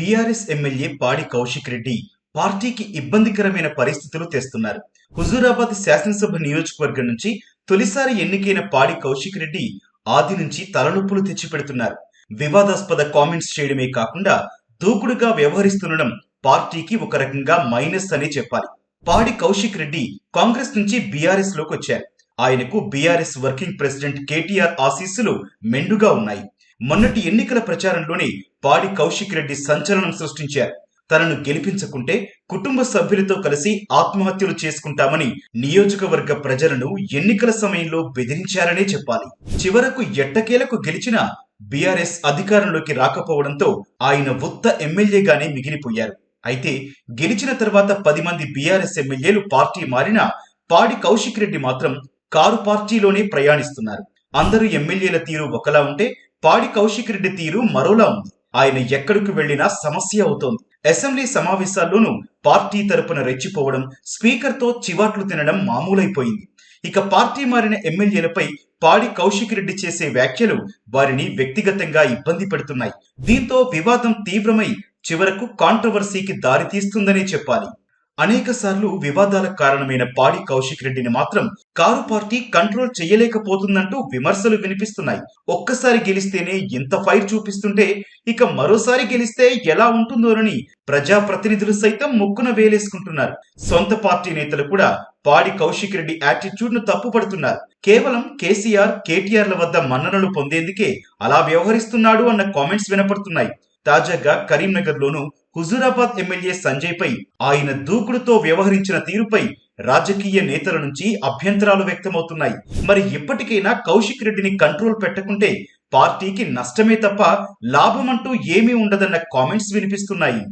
BRS MLA పాడి కౌశిక్ రెడ్డి పార్టీకి ఇబ్బందికరమైన పరిస్థితులు తెస్తున్నారు. హుజూరాబాద్ శాసనసభ నియోజకవర్గం నుంచి తొలిసారి ఎన్నికైన పాడి కౌశిక్ రెడ్డి ఆది నుంచి తలనొప్పులు తెచ్చిపెడుతున్నారు. వివాదాస్పద కామెంట్స్ చేయడమే కాకుండా దూకుడుగా వ్యవహరిస్తుండడం పార్టీకి ఒక రకంగా మైనస్ అనే చెప్పాలి. పాడి కౌశిక్ రెడ్డి కాంగ్రెస్ నుంచి బీఆర్ఎస్లోకి వచ్చారు. ఆయనకు బీఆర్ఎస్ వర్కింగ్ ప్రెసిడెంట్ కేటీఆర్ ఆశీస్సులు మెండుగా ఉన్నాయి. మొన్నటి ఎన్నికల ప్రచారంలోనే పాడి కౌశిక్ రెడ్డి సంచలనం సృష్టించారు. తనను గెలిపించకుంటే కుటుంబ సభ్యులతో కలిసి ఆత్మహత్యలు చేసుకుంటామని నియోజకవర్గ ప్రజలను ఎన్నికల సమయంలో బెదిరించారనే చెప్పాలి. చివరకు ఎట్టకేలకు గెలిచిన బీఆర్ఎస్ అధికారంలోకి రాకపోవడంతో ఆయన ఉత్త ఎమ్మెల్యేగానే మిగిలిపోయారు. అయితే గెలిచిన తర్వాత పది మంది బీఆర్ఎస్ ఎమ్మెల్యేలు పార్టీ మారినా పాడి కౌశిక్ రెడ్డి మాత్రం కారు పార్టీలోనే ప్రయాణిస్తున్నారు. అందరూ ఎమ్మెల్యేల తీరు ఒకలా ఉంటే పాడి కౌశిక్ రెడ్డి తీరు మరోలా ఉంది. ఆయన ఎక్కడికి వెళ్ళినా సమస్య అవుతోంది. అసెంబ్లీ సమావేశాల్లోనూ పార్టీ తరపున రెచ్చిపోవడం స్పీకర్తో చివాట్లు తినడం మామూలైపోయింది. ఇక పార్టీ మారిన ఎమ్మెల్యేలపై పాడి కౌశిక్ రెడ్డి చేసే వ్యాఖ్యలు వారిని వ్యక్తిగతంగా ఇబ్బంది పెడుతున్నాయి. దీంతో వివాదం తీవ్రమై చివరకు కాంట్రవర్సీకి దారితీస్తుందనే చెప్పాలి. అనేక సార్లు వివాదాలకు కారణమైన పాడి కౌశిక్ రెడ్డిని మాత్రం కారు పార్టీ కంట్రోల్ చేయలేకపోతుందంటూ విమర్శలు వినిపిస్తున్నాయి. ఒక్కసారి గెలిస్తేనే ఇంత ఫైర్ చూపిస్తుంటే ఇక మరోసారి గెలిస్తే ఎలా ఉంటుందోనని ప్రజాప్రతినిధులు సైతం ముక్కున వేలేసుకుంటున్నారు. సొంత పార్టీ నేతలు కూడా పాడి కౌశిక్ రెడ్డి యాటిట్యూడ్ను తప్పుపడుతున్నారు. కేవలం కేసీఆర్ కేటీఆర్ల వద్ద మన్ననలు పొందేందుకే అలా వ్యవహరిస్తున్నాడు అన్న కామెంట్స్ వినపడుతున్నాయి. తాజాగా కరీంనగర్లోనూ హుజూరాబాద్ ఎమ్మెల్యే సంజయ్పై ఆయన దూకుడుతో వ్యవహరించిన తీరుపై రాజకీయ నేతల నుంచి అభ్యంతరాలు వ్యక్తమవుతున్నాయి. మరి ఇప్పటికైనా కౌశిక్ రెడ్డిని కంట్రోల్ పెట్టకుంటే పార్టీకి నష్టమే తప్ప లాభమంటూ ఏమీ ఉండదన్న కామెంట్స్ వినిపిస్తున్నాయి.